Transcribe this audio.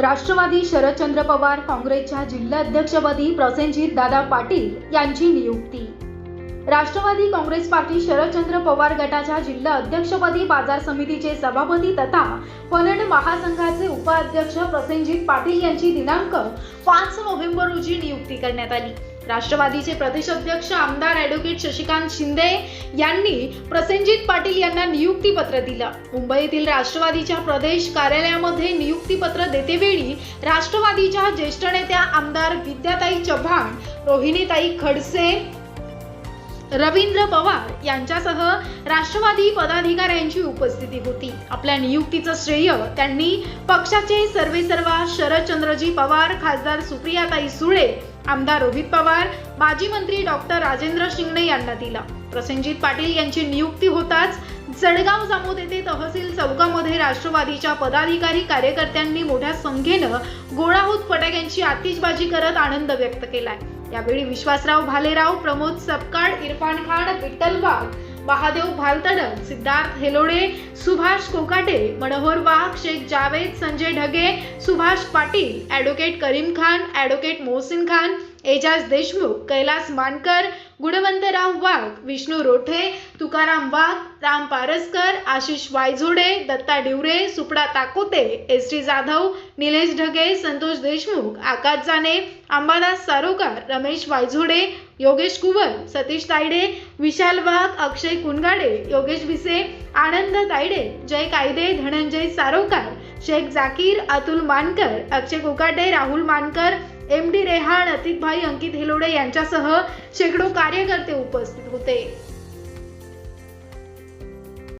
राष्ट्रवादी शरदचंद्र पवार काँग्रेसच्या जिल्हाध्यक्षपदी प्रसेनजीत दादा पाटील यांची नियुक्ती. राष्ट्रवादी काँग्रेस पार्टी शरदचंद्र पवार गटाच्या जिल्हा अध्यक्षपदी बाजार समितीचे सभापती तथा पणन महासंघाचे उपाध्यक्ष प्रसेनजीत पाटील यांची दिनांक पाच नोव्हेंबर रोजी नियुक्ती करण्यात आली. राष्ट्रवादीचे प्रदेशाध्यक्ष आमदार ॲडव्होकेट शशिकांत शिंदे यांनी प्रसेनजित पाटील यांना नियुक्तीपत्र दिलं. मुंबईतील राष्ट्रवादीच्या प्रदेश कार्यालयामध्ये नियुक्तीपत्र देतेवेळी राष्ट्रवादीच्या ज्येष्ठ नेत्या आमदार विद्याताई चव्हाण रोहिणीताई खडसे रवींद्र पवार यांच्यासह राष्ट्रवादी पदाधिकाऱ्यांची उपस्थिती होती. आपल्या नियुक्तीचं श्रेय त्यांनी पक्षाचे सर्वेसर्वा शरदचंद्रजी पवार खासदार सुप्रियाताई सुळे आमदार रोहित पवार माजी मंत्री डॉक्टर राजेंद्र शिंगणे यांना दिला. प्रसेनजित पाटील यांची नियुक्ती होताच जळगाव जामोद येथे तहसील चौकामध्ये राष्ट्रवादीच्या पदाधिकारी कार्यकर्त्यांनी मोठ्या संख्येनं गोळा होत फटाक्यांची आतिषबाजी करत आनंद व्यक्त केलाय. यावेळी Vishwasrao Bhalerao Pramod Sapkal Irfan Khan Vitthal Wagh Mahadev Bhaltadak Siddharth Helode Subhash Kokate Manohar Wagh Shaikh Javed Sanjay Dhage Subhash Patil advocate Karim Khan advocate Mohsin Khan Ejaz Deshmukh Kailas Mankar Gunwantrao Wagh Vishnu Rothe Tukaram Wagh Ram Paraskar Ashish Wayzode Datta Diware Supda Takote S T Jadhav Nilesh Dhage Santosh Deshmukh Akash Jane Ambadas Sarokar Ramesh वायझोडे Yogesh Kuwar Satish Tayde विशाल वाघ अक्षय कुनगाडे योगेश भिसे आनंद तायडे जय कायदे Dhananjay Sarokar Shaikh Zakir Atul Mankar Akshay Kokate Rahul Mankar M D Rehan Atiq भाई अंकित हेलोडे यांच्यासह शेकडो कार्यकर्ते उपस्थित होते.